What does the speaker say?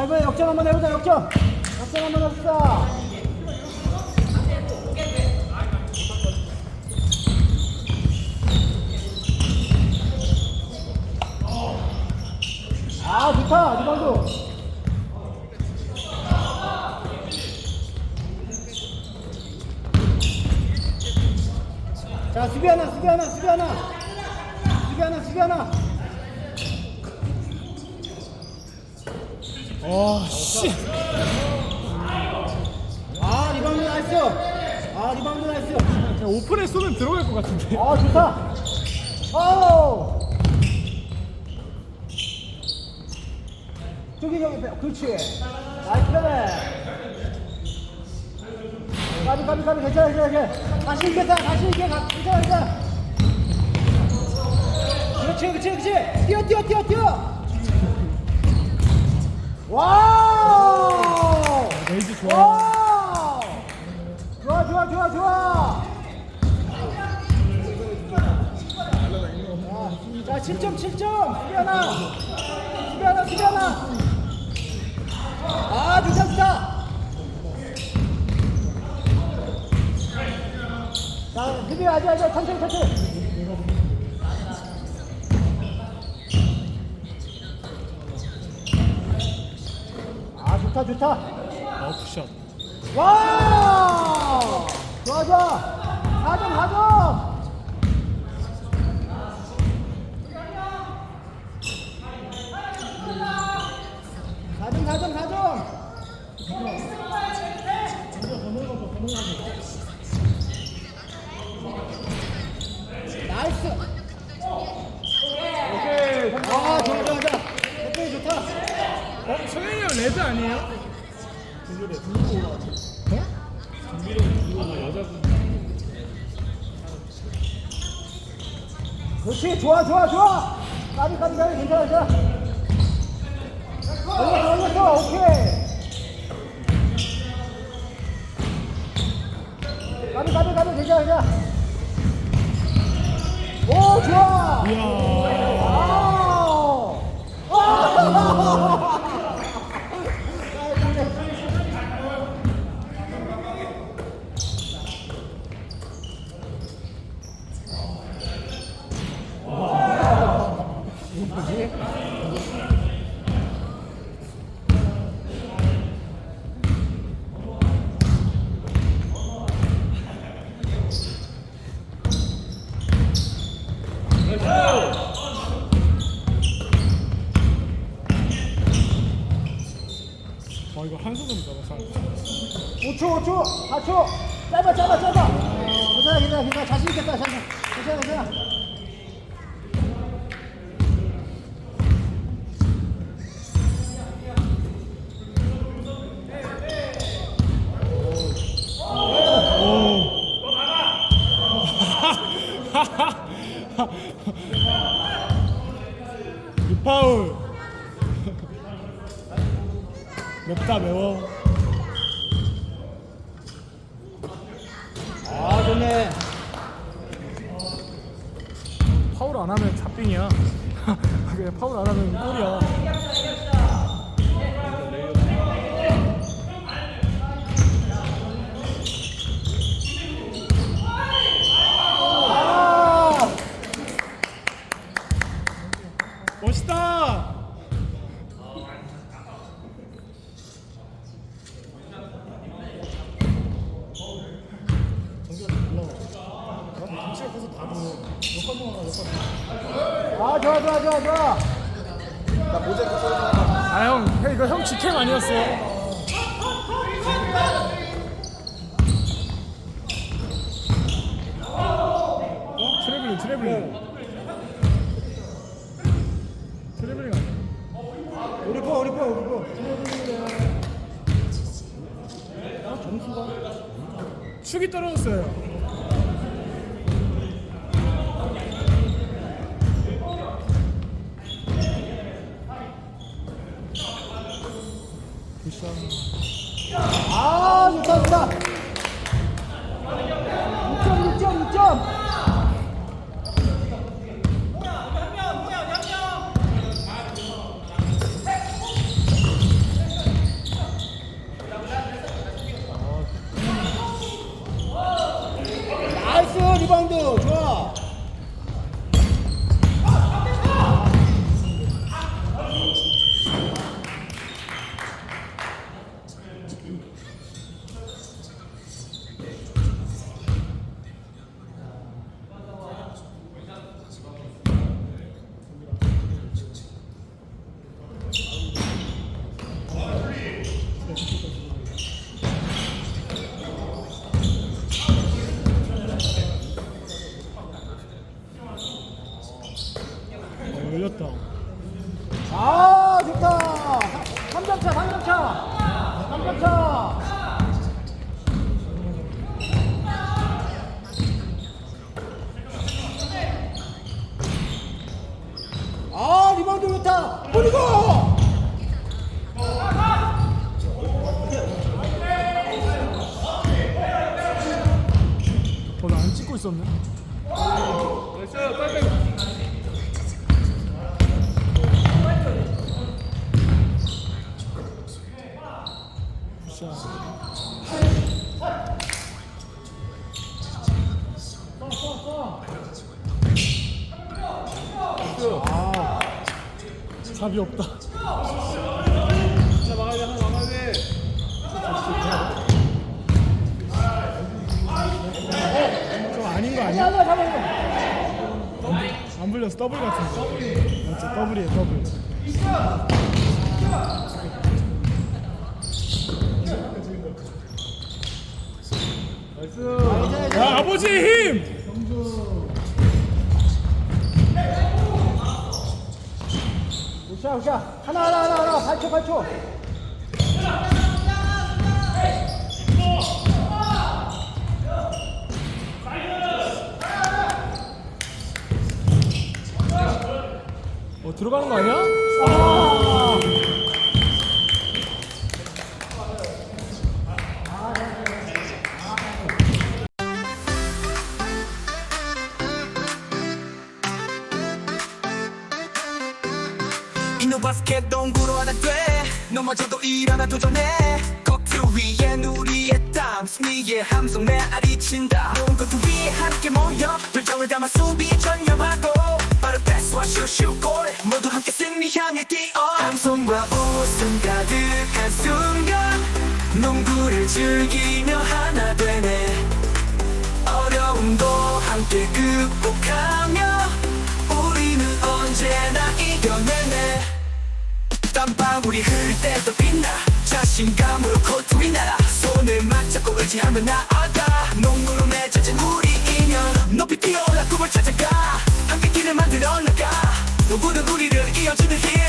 아 이번에 역전 한번 해보자 역전. 역전 한번 해봅시다. 아 좋다 리바운드. 자 수비 하나 수비 하나 수비 하나. 수비 하나 수비 하나 와, 씨. 아 리바운드 나이스 아 리바운드 나이스 그냥 오픈에 쏘면 들어갈 것 같은데. 아 좋다. 아우! 저기 저기 그렇지. 나이스 플레이 가비 가비 가비 괜찮아 괜찮아 괜찮아. 다시 있겠다 다시 있게 가 괜찮아 괜찮아. 그렇지 그렇지 그렇지. 뛰어 뛰어 와우 레이즈 좋아. 좋아 좋아. 좋아 좋아. 자 7점 7점. 수비 하나 수비 하나 수비 하나. 아 좋다 좋다 자 수비 아직 아직 천천히 천천히 좋다 좋다 아, 굿샷. 와! 좋아, 좋아. 4점, 4점. 사점사점사점 나이스. 오케이. 아, 좋아, 좋아, 좋아. 오케이, 좋다. 어, 성현이 형 레드 아니에요? 그렇지 좋아 좋아 좋아. 까비 까비 까비 괜찮아 괜찮아. 올렸어 올렸어 오케이. 까비 까비 까비 괜찮아 괜찮아. 오 좋아. 이야. 와우 와 잡아, 5초 5초 4초. 짧아 짧아 짧아. 괜찮아 괜찮아 괜찮아. 자신 있겠다 자신 괜찮아 괜찮아. 유파울. 맵다, 매워. 아 좋네 파울 안 하면 잡빙이야. 그냥 파울 안 하면 골이야. 아 멋있다. 아 좋아 좋아 좋아 좋아 아, 형, 형, 이거 형 직캠 아니었어요? 어? 트래블링, 트래블링. 트래블링 아니야? 우리 거 우리 거 우리 거 아, 점수가 축이 떨어졌어요. 후방도 좋아. 열렸다. 아 좋다 3점 차 3점 차 3점 차 아, 리바운드 좋다. 뿌리고! 어, 나안 찍고 있었네. 굿샷. 아, 답이 없다. 좀 아닌 거 아니야? 안 불렸어 더블 같은데 맞지 더블이에요 더블 이거. 야 아버지의 힘 우샤, 우샤. 하나, 하나, 하나, 하나. 8초, 8초. 어 들어가는 거 아니야? 아 이노 바스켓 농구로 하나 돼. 넘어져도 일어나 도전해. 겉을 위엔 우리의 땀 승리의 함성 메아리 친다. 농구 두 위에 함께 모여 열정을 담아 수비에 전념하고. 빠른 패스와 슛슛골 모두 함께 승리 향해 뛰어. 함성과 웃음 가득한 순간 농구를 즐기며 하나 되네. 어려움도 함께 극복하며 우리는 언제나 이겨내네 땀방울이 흐를 때도 빛나. 자신감으로 코트위 날아 손을 맞잡고 의지하면 나아가. 농구로 맺어진 우리 인연. 높이 뛰어올라 꿈을 찾아가. 함께 길을 만들어 나가. 누구는 우리를 이어주는 힘.